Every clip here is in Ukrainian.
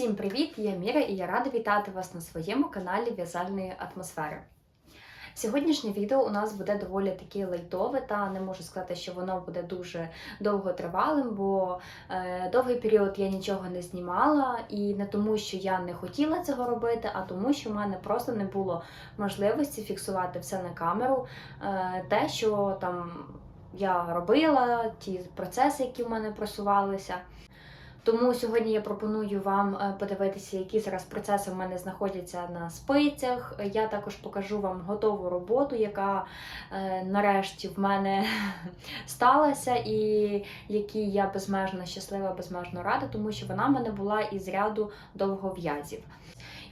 Усім привіт! Я Міра і я рада вітати вас на своєму каналі В'язальної атмосфери. Сьогоднішнє відео у нас буде доволі таке лайтове, та не можу сказати, що воно буде дуже довготривалим, бо е, довгий період я нічого не знімала, і не тому, що я не хотіла цього робити, а тому, що в мене просто не було можливості фіксувати все на камеру, е, те, що там я робила, ті процеси, які в мене просувалися. Тому сьогодні я пропоную вам е, подивитися, які зараз процеси в мене знаходяться на спицях. Я також покажу вам готову роботу, яка е, нарешті в мене сталася, і якій я безмежно щаслива, безмежно рада, тому що вона в мене була із ряду довгов'язів.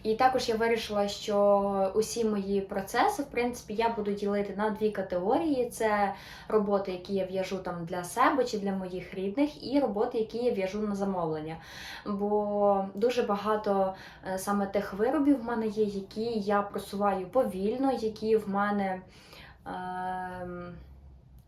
І також я вирішила, що усі мої процеси, в принципі, я буду ділити на дві категорії: це роботи, які я в'яжу там для себе чи для моїх рідних, і роботи, які я в'яжу на замовлення. Бо дуже багато е, саме тих виробів в мене є, які я просуваю повільно, які в мене. Е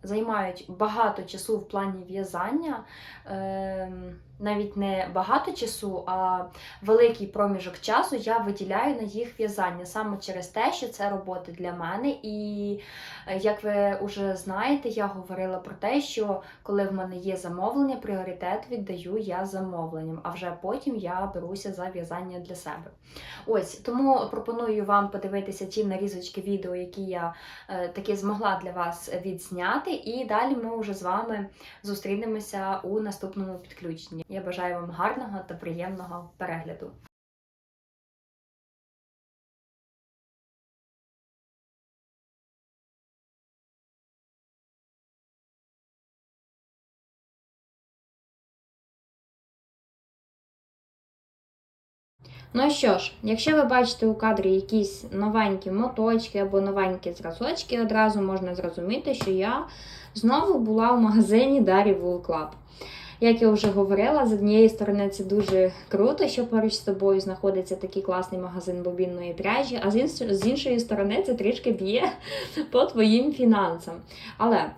Займають багато часу в плані в'язання, ем, навіть не багато часу, а великий проміжок часу я виділяю на їх в'язання саме через те, що це роботи для мене. І е, як ви вже знаєте, я говорила про те, що коли в мене є замовлення, пріоритет віддаю я замовленням, а вже потім я беруся за в'язання для себе. Ось тому пропоную вам подивитися ті нарізочки відео, які я е, таки змогла для вас відзняти. І далі ми вже з вами зустрінемося у наступному підключенні. Я бажаю вам гарного та приємного перегляду. Ну що ж, якщо ви бачите у кадрі якісь новенькі моточки або новенькі зразочки, одразу можна зрозуміти, що я знову була в магазині Дарі Wool Club. Як я вже говорила, з однієї сторони це дуже круто, що поруч з тобою знаходиться такий класний магазин бобінної пряжі, а з іншої сторони це трішки б'є по твоїм фінансам. Але.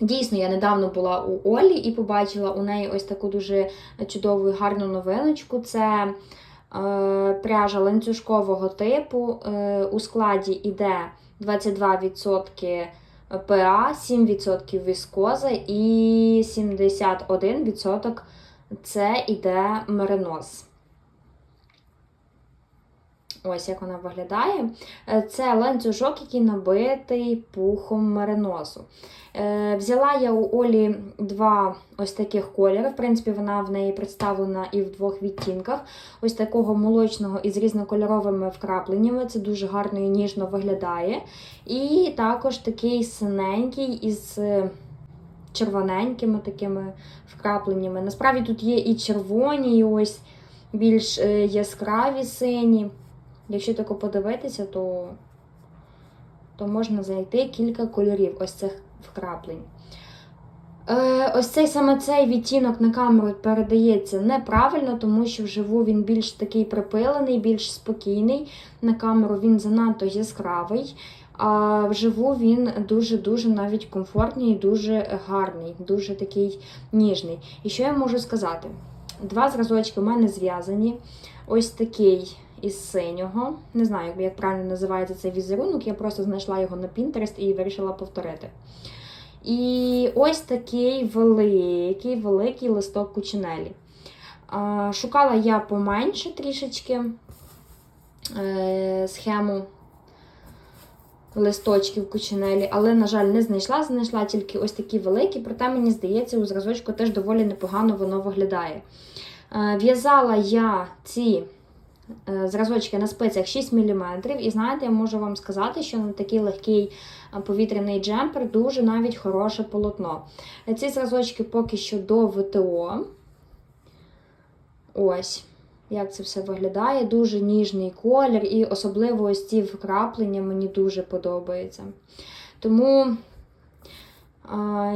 Дійсно, я недавно була у Олі і побачила у неї ось таку дуже чудову і гарну новиночку. Це Е, пряжа ланцюжкового типу. Е, у складі йде 22% ПА, 7% віскоза і 71% це йде меринос. Ось як вона виглядає. Е, це ланцюжок, який набитий пухом мериносу. Е, взяла я у Олі два ось таких кольори. В принципі, вона в неї представлена і в двох відтінках. Ось такого молочного із різнокольоровими вкрапленнями. Це дуже гарно і ніжно виглядає. І також такий синенький із. Е, червоненькими такими вкрапленнями. Насправді тут є і червоні, і ось більш яскраві сині. Якщо тако подивитися, то то можна знайти кілька кольорів ось цих вкраплень. Е, Ось цей саме цей відтінок на камеру передається неправильно, тому що вживу він більш такий припилений, більш спокійний. На камеру він занадто яскравий, а вживу він дуже-дуже навіть комфортний і дуже гарний, дуже такий ніжний. І що я можу сказати? Два зразочки у мене зв'язані. Ось такий із синього. Не знаю, як правильно називається цей візерунок, я просто знайшла його на Pinterest і вирішила повторити. І ось такий великий, великий листок кучинелі. Шукала я поменше трішечки е, схему листочків кучинелі, але, на жаль, не знайшла, знайшла тільки ось такі великі, проте, мені здається, у зразочку теж доволі непогано воно виглядає. Е, в'язала я ці зразочки на спицях 6 мм. І знаєте, я можу вам сказати, що на такий легкий е, повітряний джемпер дуже навіть хороше полотно. Ці зразочки поки що до ВТО. Ось. Як це все виглядає, дуже ніжний колір, і особливо ось ці вкраплення мені дуже подобаються. Тому, е,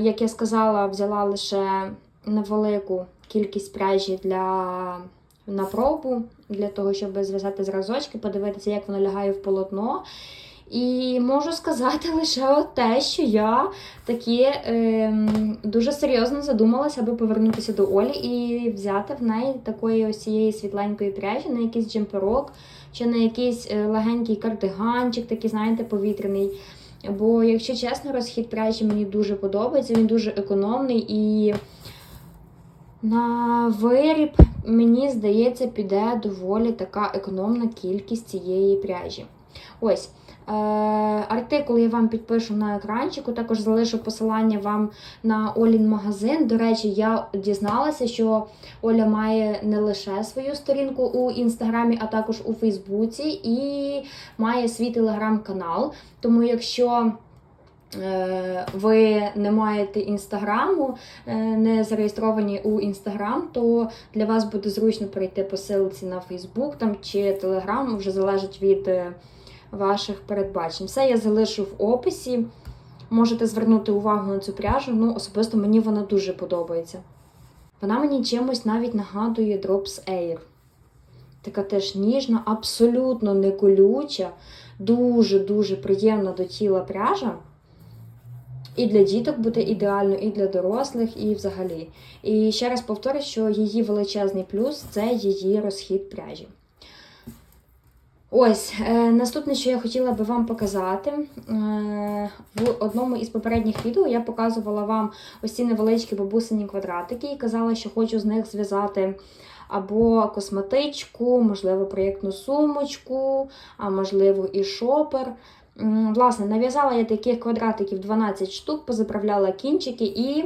як я сказала, взяла лише невелику кількість пряжі для на пробу, для того, щоб зв'язати зразочки, подивитися, як воно лягає в полотно. І можу сказати лише те, що я таки ем, дуже серйозно задумалася, аби повернутися до Олі і взяти в неї такої ось цієї світленької пряжі на якийсь джемперок чи на якийсь е, легенький кардиганчик, такий, знаєте, повітряний. Бо, якщо чесно, розхід пряжі мені дуже подобається, він дуже економний і на виріб, мені здається, піде доволі така економна кількість цієї пряжі. Ось. Е, артикул я вам підпишу на екранчику, також залишу посилання вам на Олін магазин. До речі, я дізналася, що Оля має не лише свою сторінку у інстаграмі, а також у Фейсбуці, і має свій телеграм-канал. Тому, якщо ви не маєте інстаграму, е, не зареєстровані у інстаграм, то для вас буде зручно перейти по ссылці на Фейсбук там чи Телеграм, вже залежить від е, ваших передбачень. Все я залишу в описі. Можете звернути увагу на цю пряжу. Ну, особисто мені вона дуже подобається. Вона мені чимось навіть нагадує Drops Air. Така теж ніжна, абсолютно не колюча, дуже-дуже приємна до тіла пряжа. І для діток буде ідеально, і для дорослих, і взагалі. І ще раз повторю, що її величезний плюс це її розхід пряжі. Ось, е, наступне, що я хотіла би вам показати. Е, в одному із попередніх відео я показувала вам ось ці невеличкі бабусині квадратики і казала, що хочу з них зв'язати або косметичку, можливо, проєктну сумочку, а можливо, і шопер. Власне, нав'язала я таких квадратиків 12 штук, позаправляла кінчики і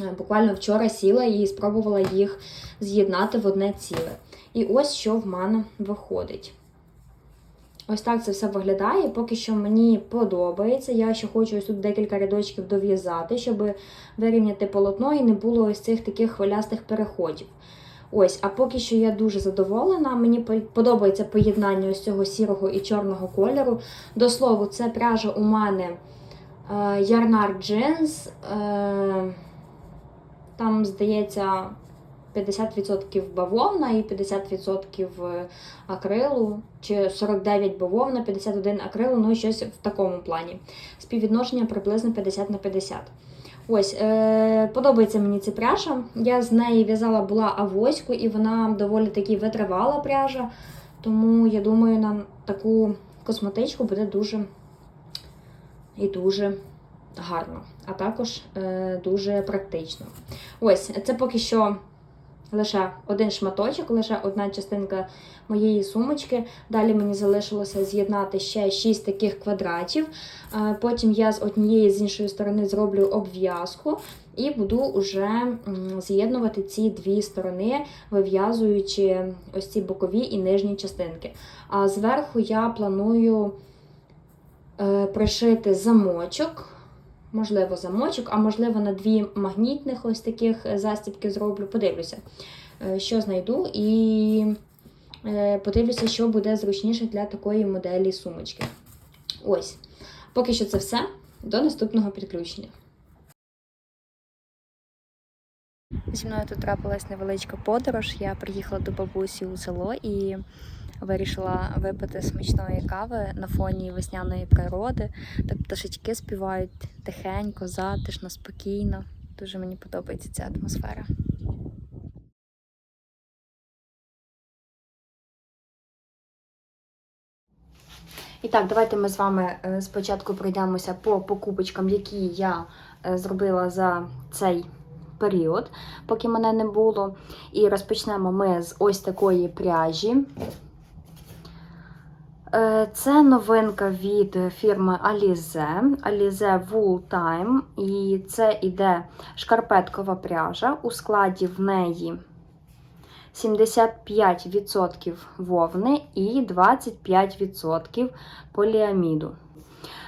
е, буквально вчора сіла і спробувала їх з'єднати в одне ціле. І ось що в мене виходить. Ось так це все виглядає. Поки що мені подобається. Я ще хочу ось тут декілька рядочків дов'язати, щоб вирівняти полотно і не було ось цих таких хвилястих переходів. Ось, а поки що я дуже задоволена. Мені подобається поєднання ось цього сірого і чорного кольору. До слову, це пряжа у мене е, Ярнар Jeans. Е, там, здається, 50% бавовна і 50% акрилу, чи 49 бавовна, 51 акрилу, ну і щось в такому плані. Співвідношення приблизно 50 на 50. Ось, е, подобається мені ця пряжа. Я з неї в'язала була авоську, і вона доволі таки витривала пряжа. Тому я думаю, на таку косметичку буде дуже і дуже гарно, а також е, дуже практично. Ось, це поки що лише один шматочок, лише одна частинка моєї сумочки. Далі мені залишилося з'єднати ще 6 таких квадратів. Потім я з однієї з іншої сторони зроблю обв'язку і буду вже з'єднувати ці дві сторони, вив'язуючи ось ці бокові і нижні частинки. А зверху я планую е, пришити замочок. Можливо, замочок, а можливо, на дві магнітних ось таких е, застібки зроблю. Подивлюся, е, що знайду, і е, подивлюся, що буде зручніше для такої моделі сумочки. Ось. Поки що це все. До наступного підключення. Зі мною тут трапилась невеличка подорож. Я приїхала до бабусі у село і вирішила випити смачної кави на фоні весняної природи. Так пташечки співають тихенько, затишно, спокійно. Дуже мені подобається ця атмосфера. І так, давайте ми з вами е, спочатку пройдемося по покупочкам, які я е, зробила за цей період, поки мене не було. І розпочнемо ми з ось такої пряжі. Е, Це новинка від фірми Alize, Alize Wool Time. І це іде шкарпеткова пряжа. У складі в неї 75% вовни і 25% поліаміду.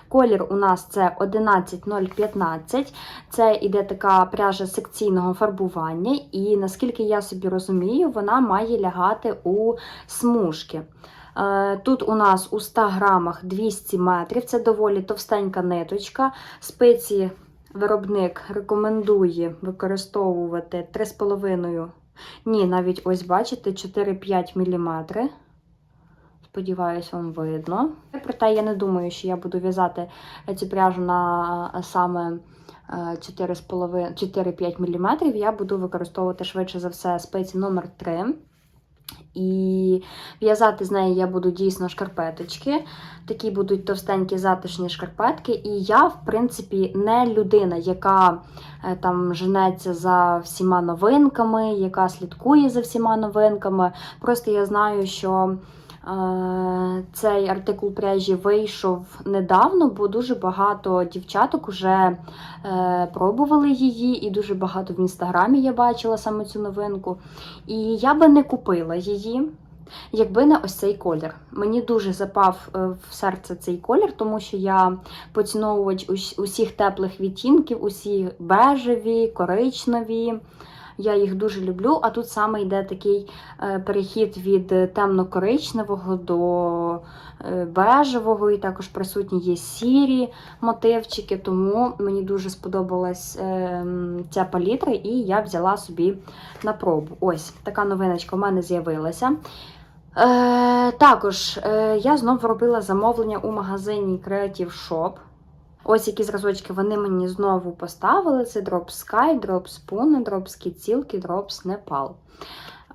Колір у нас це 11015. Це іде така пряжа секційного фарбування, і наскільки я собі розумію, вона має лягати у смужки. Е, Тут у нас у 100 грамах 200 метрів, це доволі товстенька ниточка. Спиці виробник рекомендує використовувати 3,5 ні, навіть ось бачите, 4-5 мм. Сподіваюсь, вам видно. Проте я не думаю, що я буду в'язати цю пряжу на е, саме е, 4,5 мм. Я буду використовувати швидше за все спиці номер 3 І в'язати з неї я буду дійсно шкарпеточки. Такі будуть товстенькі затишні шкарпетки. І я, в принципі, не людина, яка е, там женеться за всіма новинками, яка слідкує за всіма новинками. Просто я знаю, що цей артикул пряжі вийшов недавно, бо дуже багато дівчаток вже е, пробували її, і дуже багато в інстаграмі я бачила саме цю новинку. І я би не купила її. Якби не ось цей колір. Мені дуже запав е, в серце цей колір, тому що я поціновувач усіх теплих відтінків, усі бежеві, коричневі. Я їх дуже люблю, а тут саме йде такий е, перехід від е, темно-коричневого до е, бежевого, і також присутні є сірі мотивчики, тому мені дуже сподобалась ця палітра, і я взяла собі на пробу. Ось така новиночка в мене з'явилася. Е, також е, я знову робила замовлення у магазині Creative Shop. Ось які зразочки вони мені знову поставили: це Drops Sky, Drops Pune, Drops Кіцілки, Drops Nepal.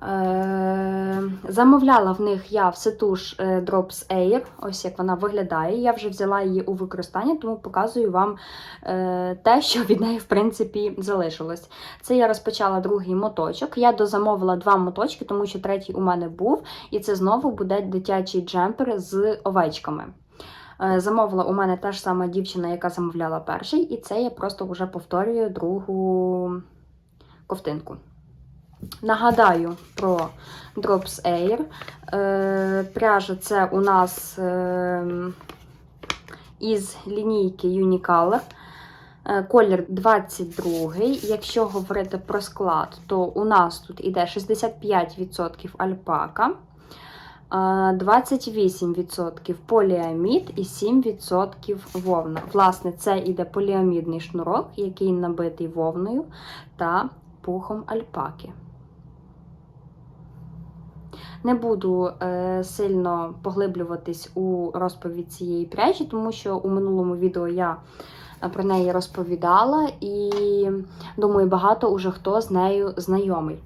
Е, замовляла в них я все ту ж е, Drops Air, ось як вона виглядає. Я вже взяла її у використання, тому показую вам е, те, що від неї, в принципі, залишилось. Це я розпочала другий моточок. Я дозамовила два моточки, тому що третій у мене був, і це знову буде дитячий джемпер з овечками. Е, Замовила у мене та ж сама дівчина, яка замовляла перший, і це я просто вже повторюю другу ковтинку. Нагадаю про Drops Air. Е, пряжа це у нас е, із лінійки Unicolor. Колір 22. Якщо говорити про склад, то у нас тут іде 65% альпака, 28% поліамід і 7% вовна. Власне, це іде поліамідний шнурок, який набитий вовною та пухом альпаки. Не буду е, сильно поглиблюватись у розповідь цієї пряжі, тому що у минулому відео я про неї розповідала, і думаю, багато уже хто з нею знайомий.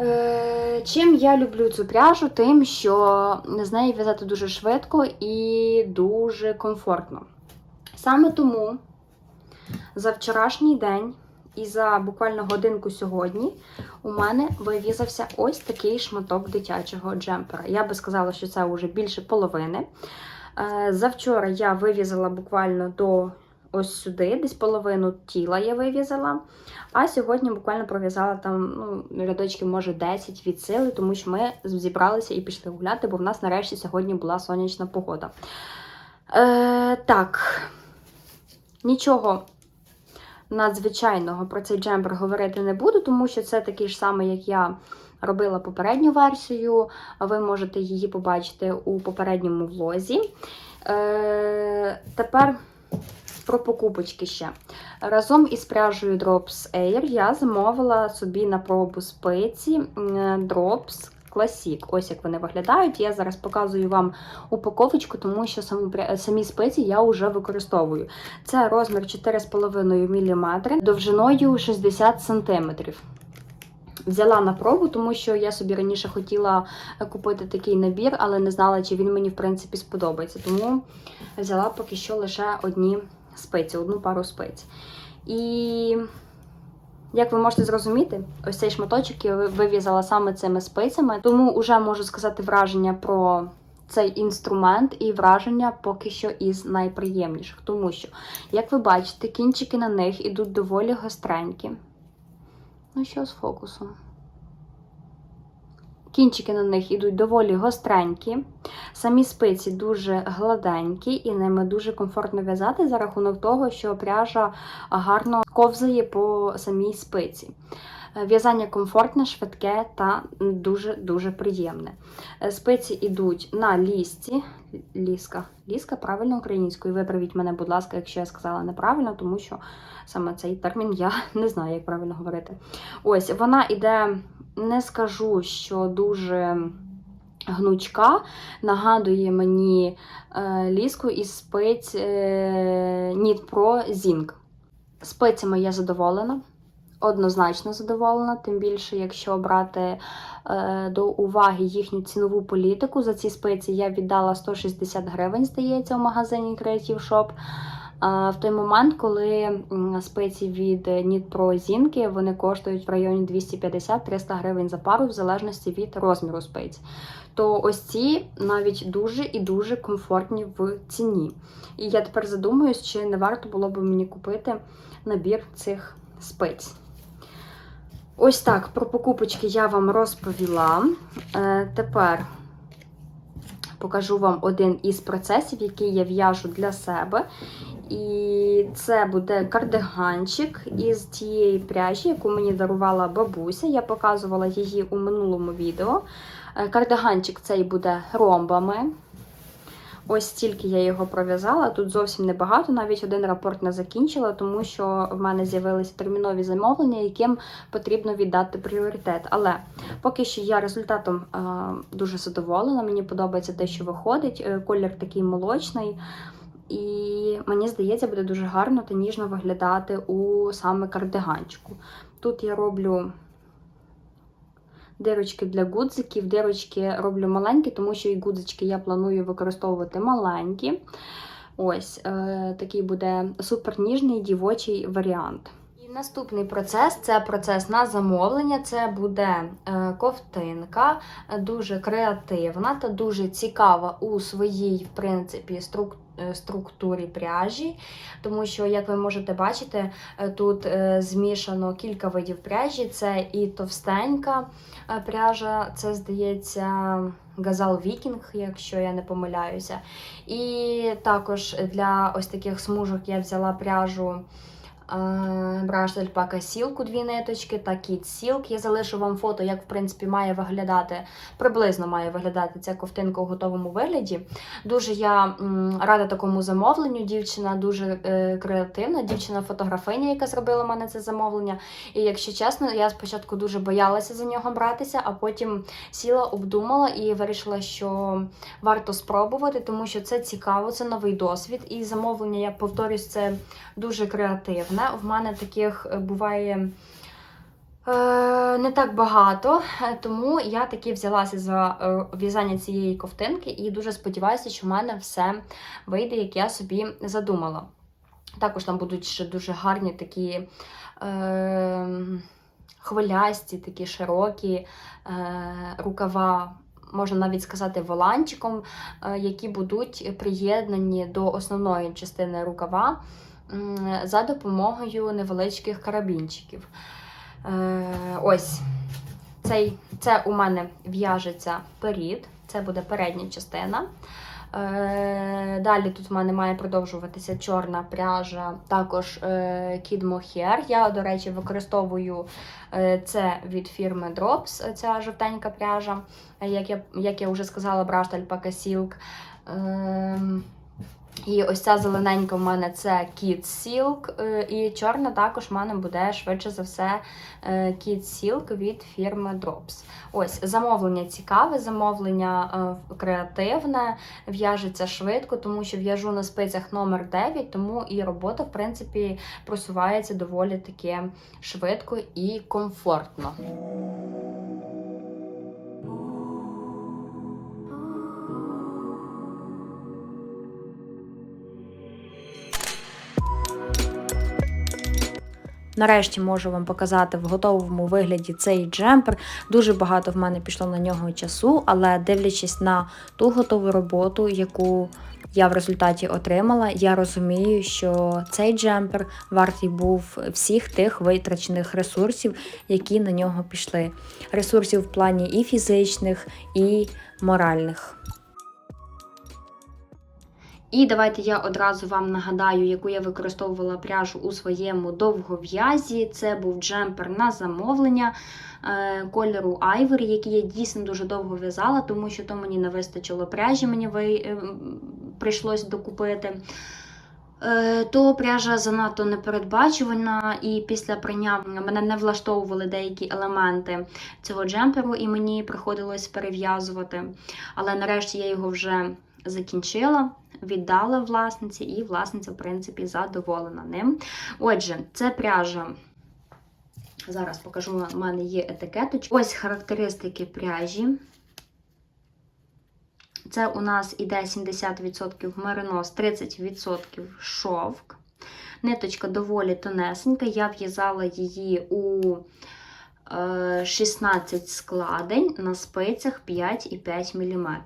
Е, чим я люблю цю пряжу? Тим, що з нею в'язати дуже швидко і дуже комфортно. Саме тому за вчорашній день і за буквально годинку сьогодні у мене вивізався ось такий шматок дитячого джемпера. Я би сказала, що це вже більше половини. Е, Завчора я вивізала буквально до ось сюди, десь половину тіла я вивізала. А сьогодні буквально пров'язала там ну, рядочки, може, 10 від сили, тому що ми зібралися і пішли гуляти, бо в нас нарешті сьогодні була сонячна погода. Е, так, нічого надзвичайного про цей джемпер говорити не буду, тому що це такий ж самий, як я робила попередню версію. Ви можете її побачити у попередньому влозі. Е, тепер про покупочки ще. Разом із пряжею Drops Air я замовила собі на пробу спиці м, Drops Classic. Ось як вони виглядають. Я зараз показую вам упаковочку, тому що пря- самі спиці я вже використовую. Це розмір 4,5 мм довжиною 60 см. Взяла на пробу, тому що я собі раніше хотіла купити такий набір, але не знала, чи він мені в принципі сподобається. Тому взяла поки що лише одні спиці, одну пару спиць. І як ви можете зрозуміти, ось цей шматочок я вив'язала саме цими спицями, тому вже можу сказати враження про цей інструмент і враження поки що із найприємніших. Тому що, як ви бачите, кінчики на них ідуть доволі гостренькі. Ну що з фокусом? Кінчики на них ідуть доволі гостренькі. Самі спиці дуже гладенькі, і ними дуже комфортно в'язати за рахунок того, що пряжа гарно ковзає по самій спиці. В'язання комфортне, швидке та дуже-дуже приємне. Спиці йдуть на лісці. Ліска. Ліска правильно українською. Виправіть мене, будь ласка, якщо я сказала неправильно, тому що саме цей термін я не знаю, як правильно говорити. Ось вона іде, не скажу, що дуже гнучка, нагадує мені е, ліску із спиць е, Pro Zinc. Спицями я задоволена, однозначно задоволена, тим більше, якщо брати е, до уваги їхню цінову політику. За ці спиці я віддала 160 гривень, здається, у магазині Creative Shop. В той момент, коли м, спиці від Knit Pro Зінки вони коштують в районі 250-300 гривень за пару, в залежності від розміру спиць. То ось ці навіть дуже і дуже комфортні в ціні. І я тепер задумуюсь, чи не варто було б мені купити набір цих спиць. Ось так, про покупочки я вам розповіла. Е, тепер покажу вам один із процесів, який я в'яжу для себе. І це буде кардиганчик із тієї пряжі, яку мені дарувала бабуся. Я показувала її у минулому відео. Е, Кардиганчик цей буде ромбами. Ось стільки я його пров'язала. Тут зовсім небагато, навіть один рапорт не закінчила, тому що в мене з'явилися термінові замовлення, яким потрібно віддати пріоритет. Але поки що я результатом е, дуже задоволена. Мені подобається те, що виходить. Е, Колір такий молочний. І мені здається, буде дуже гарно та ніжно виглядати у саме кардиганчику. Тут я роблю дирочки для гудзиків. Дирочки роблю маленькі, тому що і гудзички я планую використовувати маленькі. Ось е, такий буде суперніжний дівочий варіант. І наступний процес це процес на замовлення. Це буде е, ковтинка, е, дуже креативна та дуже цікава у своїй, в принципі, струк- е, структурі пряжі. Тому що, як ви можете бачити, е, тут е, змішано кілька видів пряжі. Це і товстенька е, пряжа, це здається. Газал Вікінг, якщо я не помиляюся. І також для ось таких смужок я взяла пряжу Браш Альпака Сілку, дві ниточки та Кіт Сілк. Я залишу вам фото, як в принципі має виглядати, приблизно має виглядати ця ковтинка у готовому вигляді. Дуже я рада такому замовленню. Дівчина дуже е, креативна, дівчина-фотографиня, яка зробила мене це замовлення. І якщо чесно, я спочатку дуже боялася за нього братися, а потім сіла, обдумала і вирішила, що варто спробувати, тому що це цікаво, це новий досвід. І замовлення, я повторюсь, це дуже креативне. В мене таких е, буває. е, Не так багато, е, тому я таки взялася за в'язання цієї ковтинки і дуже сподіваюся, що в мене все вийде, як я собі задумала. Також там будуть ще дуже гарні такі е, хвилясті, такі широкі е, рукава, можна навіть сказати, воланчиком, е, які будуть приєднані до основної частини рукава за допомогою невеличких карабінчиків. Е, ось цей, це у мене в'яжеться перід, це буде передня частина. Е, Далі тут в мене має продовжуватися чорна пряжа, також е, Kid Mohair. Я, до речі, використовую це від фірми Drops, ця жовтенька пряжа. Як я, як я вже сказала, Brushed Alpaca Silk. І ось ця зелененька в мене це Kid Silk, е, і чорна також в мене буде швидше за все е, Kid Silk від фірми Drops. Ось замовлення цікаве, замовлення е, креативне, в'яжеться швидко, тому що в'яжу на спицях номер 9, тому і робота, в принципі, просувається доволі таки швидко і комфортно. Нарешті можу вам показати в готовому вигляді цей джемпер. Дуже багато в мене пішло на нього часу, але дивлячись на ту готову роботу, яку я в результаті отримала, я розумію, що цей джемпер вартий був всіх тих витрачених ресурсів, які на нього пішли. Ресурсів в плані і фізичних, і моральних. І давайте я одразу вам нагадаю, яку я використовувала пряжу у своєму довгов'язі. Це був джемпер на замовлення е, кольору Ivory, який я дійсно дуже довго в'язала, тому що то мені не вистачило пряжі, мені е, прийшлось докупити. Е, То пряжа занадто непередбачувана, і після прання мене не влаштовували деякі елементи цього джемперу, і мені приходилось перев'язувати. Але нарешті я його вже закінчила, віддала власниці, і власниця, в принципі, задоволена ним. Отже, це пряжа. Зараз покажу, у мене є етикеточка. Ось характеристики пряжі. Це у нас іде 70% меринос, 30% шовк. Ниточка доволі тонесенька. Я в'язала її у е, 16 складень на спицях 5,5 мм.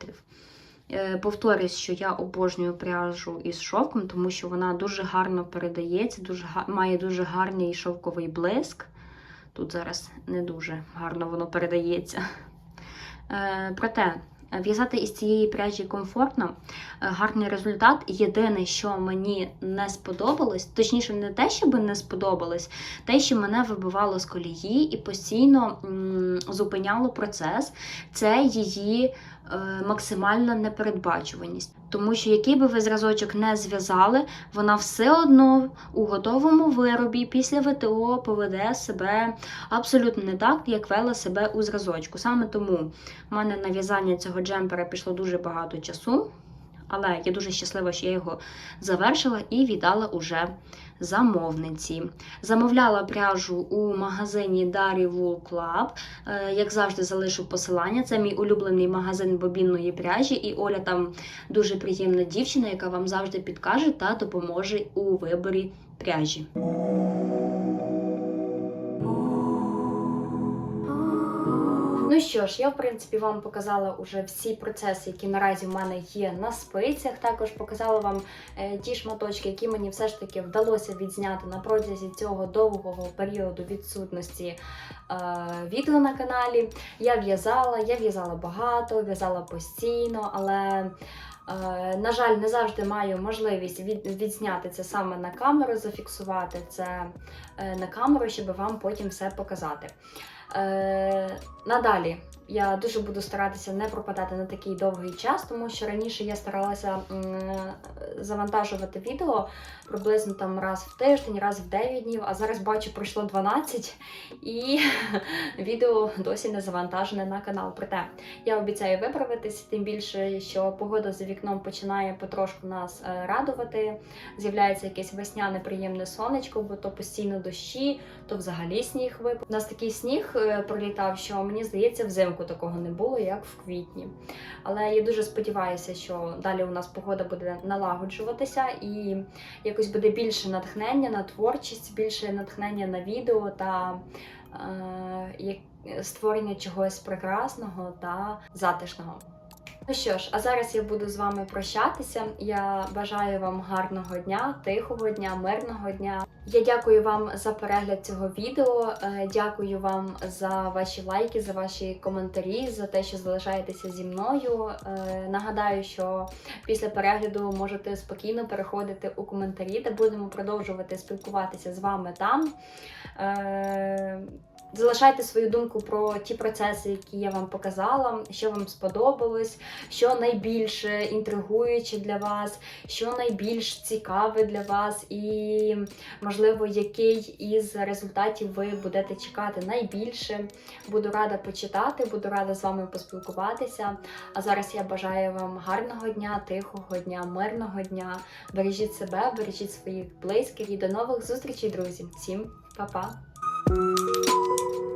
Е, Повторюсь, що я обожнюю пряжу із шовком, тому що вона дуже гарно передається, дуже, має дуже гарний шовковий блиск. Тут зараз не дуже гарно воно передається. Е, Проте, в'язати із цієї пряжі комфортно, е, гарний результат. Єдине, що мені не сподобалось, точніше, не те, що би не сподобалось, те, що мене вибивало з колії і постійно м, зупиняло процес, це її максимальна непередбачуваність. Тому що який би ви зразочок не зв'язали, вона все одно у готовому виробі після ВТО поведе себе абсолютно не так, як вела себе у зразочку. Саме тому в мене на в'язання цього джемпера пішло дуже багато часу. Але я дуже щаслива, що я його завершила і віддала уже замовниці. Замовляла пряжу у магазині Dari Wool Club. Е, Як завжди, залишу посилання. Це мій улюблений магазин бобінної пряжі, і Оля там дуже приємна дівчина, яка вам завжди підкаже та допоможе у виборі пряжі. Ну що ж, я в принципі вам показала уже всі процеси, які наразі в мене є на спицях. Також показала вам е, ті шматочки, які мені все ж таки вдалося відзняти на протязі цього довгого періоду відсутності е, відео на каналі. Я в'язала, я в'язала багато, в'язала постійно, але. Е, На жаль, не завжди маю можливість від, відзняти це саме на камеру, зафіксувати це е, на камеру, щоб вам потім все показати. Е, надалі я дуже буду старатися не пропадати на такий довгий час, тому що раніше я старалася завантажувати відео приблизно там раз в тиждень, раз в 9 днів, а зараз бачу, пройшло 12 і відео досі не завантажене на канал. Проте я обіцяю виправитись, тим більше, що погода за вікном починає потрошку нас е, радувати. З'являється якесь весняне приємне сонечко, бо то постійно дощі, то взагалі сніг випав. У нас такий сніг е, пролітав, що мені здається, взимку такого не було, як в квітні. Але я дуже сподіваюся, що далі у нас погода буде налагоджуватися і якось буде більше натхнення на творчість, більше натхнення на відео та е, створення чогось прекрасного та затишного. Ну що ж, а зараз я буду з вами прощатися. Я бажаю вам гарного дня, тихого дня, мирного дня. Я дякую вам за перегляд цього відео. е, Дякую вам за ваші лайки, за ваші коментарі, за те, що залишаєтеся зі мною. Е, Нагадаю, що після перегляду можете спокійно переходити у коментарі, де будемо продовжувати спілкуватися з вами там. Залишайте свою думку про ті процеси, які я вам показала, що вам сподобалось, що найбільш інтригуюче для вас, що найбільш цікаве для вас, і, можливо, який із результатів ви будете чекати найбільше. Буду рада почитати, буду рада з вами поспілкуватися. А зараз я бажаю вам гарного дня, тихого дня, мирного дня. Бережіть себе, бережіть своїх близьких і до нових зустрічей, друзі. Всім па-па! Thank you.